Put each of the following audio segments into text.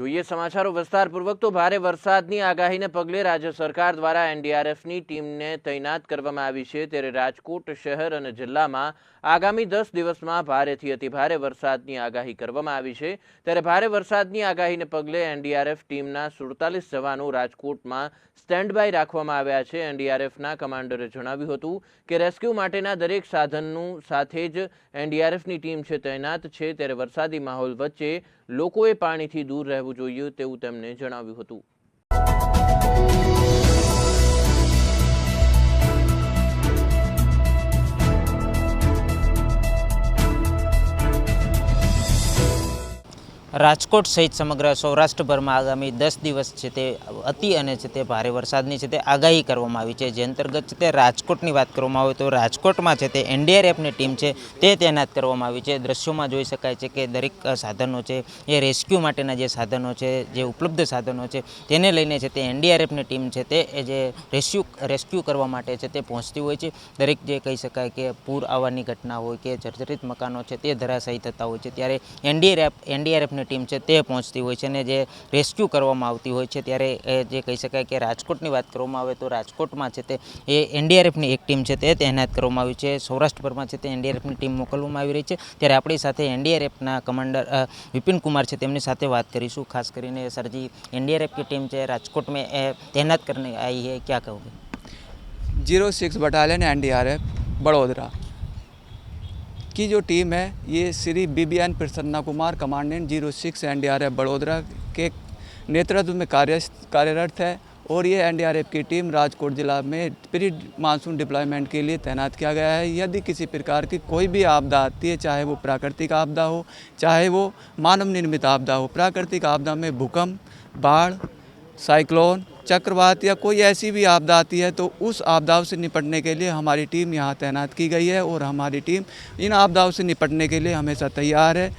જોઈએ સમાચારો વિસ્તારપૂર્વક તો ભારે વરસાદની આગાહીને પગલે રાજ્ય સરકાર દ્વારા એનડીઆરએફની ટીમને તૈનાત કરવામાં આવી છે. ત્યારે રાજકોટ શહેર અને જિલ્લામાં આગામી દસ દિવસમાં ભારેથી અતિભારે વરસાદની આગાહી કરવામાં આવી છે. ત્યારે ભારે વરસાદની આગાહીને પગલે એનડીઆરએફ ટીમના સુડતાલીસ જવાનો રાજકોટમાં સ્ટેન્ડ બાય રાખવામાં આવ્યા છે. એનડીઆરએફના કમાન્ડરે જણાવ્યું હતું કે રેસ્ક્યુ માટેના દરેક સાધનનું સાથે જ એનડીઆરએફની ટીમ છે તૈનાત છે. ત્યારે વરસાદી માહોલ વચ્ચે લોકોએ પાણીથી દૂર રહેવું જોઈએ તેવું તેમણે જણાવ્યું હતું. રાજકોટ સહિત સમગ્ર સૌરાષ્ટ્રભરમાં આગામી દસ દિવસ છે તે અતિ અને છે તે ભારે વરસાદની છે તે આગાહી કરવામાં આવી છે જે અંતર્ગત છે તે રાજકોટની વાત કરવામાં આવે તો રાજકોટમાં છે તે એનડીઆરએફની ટીમ છે તે તૈનાત કરવામાં આવી છે દ્રશ્યોમાં જોઈ શકાય છે કે દરેક સાધનો છે એ રેસ્ક્યુ માટેના જે સાધનો છે જે ઉપલબ્ધ સાધનો છે તેને લઈને છે તે એનડીઆરએફની ટીમ છે તે એ જે રેસ્ક્યુ રેસ્ક્યુ કરવા માટે છે તે પહોંચતી હોય છે દરેક જે કહી શકાય કે પૂર આવવાની ઘટના હોય કે જર્જરિત મકાનો છે તે ધરાશાયી થતા હોય છે ત્યારે એનડીઆરએફ એનડીઆરએફની ટીમ છે તે પહોંચતી હોય છે અને જે રેસ્ક્યુ કરવામાં આવતી હોય છે ત્યારે એ જે કહી શકાય કે રાજકોટની વાત કરવામાં આવે તો રાજકોટમાં છે તે એ એનડીઆરએફની એક ટીમ છે તે તૈનાત કરવામાં આવી છે સૌરાષ્ટ્રભરમાં છે તે એનડીઆરએફની ટીમ મોકલવામાં આવી રહી છે ત્યારે આપણી સાથે એનડીઆરએફના કમાન્ડર અ, વિપિન કુમાર છે તેમની સાથે વાત કરીશું ખાસ કરીને સરજી एनडीआरएफ की टीम जो है राजकोट में अ, तैनात करने आई है क्या कहोगे zero six battalion N D R F Vadodara की जो टीम है, ये Shri B B N Prasanna Kumar, commandant zero six N D R F Vadodara के नेतृत्व में कार्य, कार्यरत है और ये एन डी आर एफ़ की टीम राजकोट जिला में प्री मानसून डिप्लॉयमेंट के लिए तैनात किया गया है। यदि किसी प्रकार की कोई भी आपदा आती है, चाहे वो प्राकृतिक आपदा हो, चाहे वो मानव निर्मित आपदा हो, प्राकृतिक आपदा में भूकंप, बाढ़, साइक्लोन चक्रवात या कोई ऐसी भी आपदा आती है तो उस आपदाओं से निपटने के लिए हमारी टीम यहाँ तैनात की गई है और हमारी टीम इन आपदाओं से निपटने के लिए हमेशा तैयार है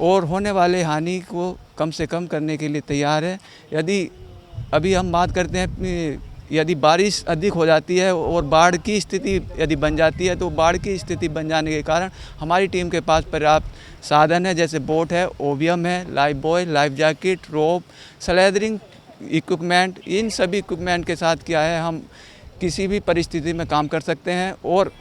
और होने वाले हानि को कम से कम करने के लिए तैयार है। यदि अभी हम बात करते हैं यदि बारिश अधिक हो जाती है और बाढ़ की स्थिति यदि बन जाती है तो बाढ़ की स्थिति बन जाने के कारण हमारी टीम के पास पर्याप्त साधन है, जैसे बोट है, ओवियम है, lifebuoy, life jacket, rope slithering equipment इन सभी इक्विपमेंट के साथ क्या है, हम किसी भी परिस्थिति में काम कर सकते हैं और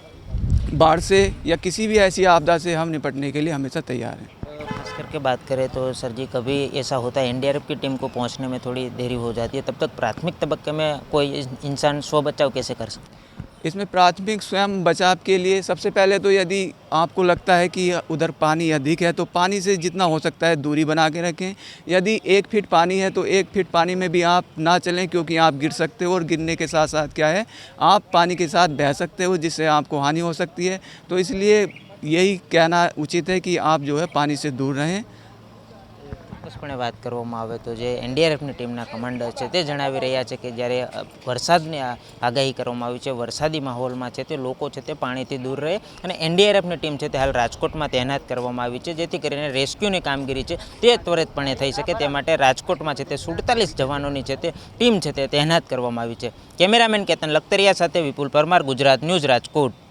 बाढ़ से या किसी भी ऐसी आपदा से हम निपटने के लिए हमेशा तैयार हैं। खास करके बात करें तो सर जी, कभी ऐसा होता है एनडीआरएफ की टीम को पहुँचने में थोड़ी देरी हो जाती है, तब तक प्राथमिक तबक्के में कोई इंसान स्व बचाव कैसे कर सकता है? इसमें प्राथमिक स्वयं बचाव के लिए सबसे पहले तो यदि आपको लगता है कि उधर पानी अधिक है तो पानी से जितना हो सकता है दूरी बना के रखें। यदि एक फीट पानी है तो एक फीट पानी में भी आप ना चलें, क्योंकि आप गिर सकते हो और गिरने के साथ साथ क्या है, आप पानी के साथ बह सकते हो, जिससे आपको हानि हो सकती है। तो इसलिए यही कहना उचित है कि आप जो है पानी से दूर रहें। ચોક્કસપણે વાત કરવામાં આવે તો જે એનડીઆરએફની ટીમના કમાન્ડર છે તે જણાવી રહ્યા છે કે જ્યારે વરસાદની આગાહી કરવામાં આવી છે, વરસાદી માહોલમાં છે તે લોકો છે તે પાણીથી દૂર રહે અને એનડીઆરએફની ટીમ છે તે હાલ રાજકોટમાં તહેનાત કરવામાં આવી છે, જેથી કરીને રેસ્ક્યુની કામગીરી છે તે ત્વરિતપણે થઈ શકે તે માટે રાજકોટમાં છે તે સુડતાલીસ જવાનોની છે તે ટીમ છે તે તહેનાત કરવામાં આવી છે. કેમેરામેન કેતન લખતરિયા સાથે વિપુલ પરમાર, ગુજરાત ન્યૂઝ રાજકોટ.